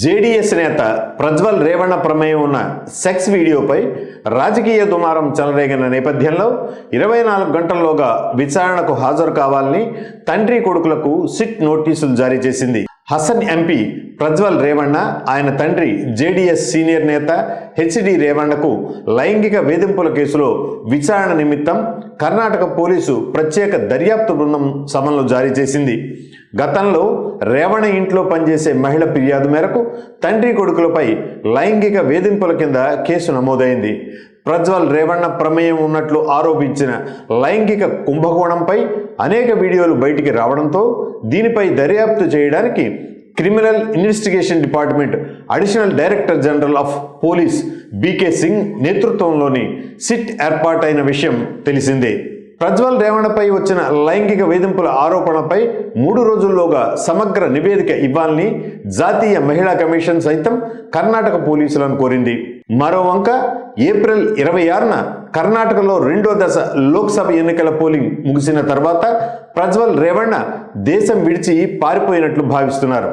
JDS నేత ప్రజ్వల్ రేవణ ప్రమేయం ఉన్న సెక్స్ వీడియోపై రాజకీయ దుమారం చెలరేగిన నేపథ్యంలో ఇరవై నాలుగు గంటల్లోగా విచారణకు హాజరు కావాలని తండ్రి కొడుకులకు సిట్ నోటీసులు జారీ చేసింది. హసన్ ఎంపీ ప్రజ్వల్ రేవణ్ణ ఆయన తండ్రి జేడీఎస్ సీనియర్ నేత హెచ్డి రేవణ్ణకు లైంగిక వేధింపుల కేసులో విచారణ నిమిత్తం కర్ణాటక పోలీసు ప్రత్యేక దర్యాప్తు బృందం సమన్లు జారీ చేసింది. గతంలో రేవణ ఇంట్లో పనిచేసే మహిళ ఫిర్యాదు మేరకు తండ్రి కొడుకులపై లైంగిక వేధింపుల కింద కేసు నమోదైంది. ప్రజ్వల్ రేవణ ప్రమేయం ఉన్నట్లు ఆరోపించిన లైంగిక కుంభకోణంపై అనేక వీడియోలు బయటికి రావడంతో దీనిపై దర్యాప్తు చేయడానికి criminal investigation department additional director general of police BK Singh నేతృత్వంలోని సిట్ ఏర్పాటైన విషయం తెలిసిందే. ప్రజ్వల్ రేవణపై వచ్చిన లైంగిక వేధింపుల ఆరోపణపై మూడు రోజుల్లోగా సమగ్ర నివేదిక ఇవ్వాలని జాతీయ మహిళా కమిషన్ సైతం కర్ణాటక పోలీసులను కోరింది. మరో వంక ఏప్రిల్ ఇరవై ఆరున కర్ణాటకలో రెండో దశ లోక్సభ ఎన్నికల పోలింగ్ ముగిసిన తర్వాత ప్రజ్వల్ రేవణ్ణ దేశం విడిచి పారిపోయినట్లు భావిస్తున్నారు.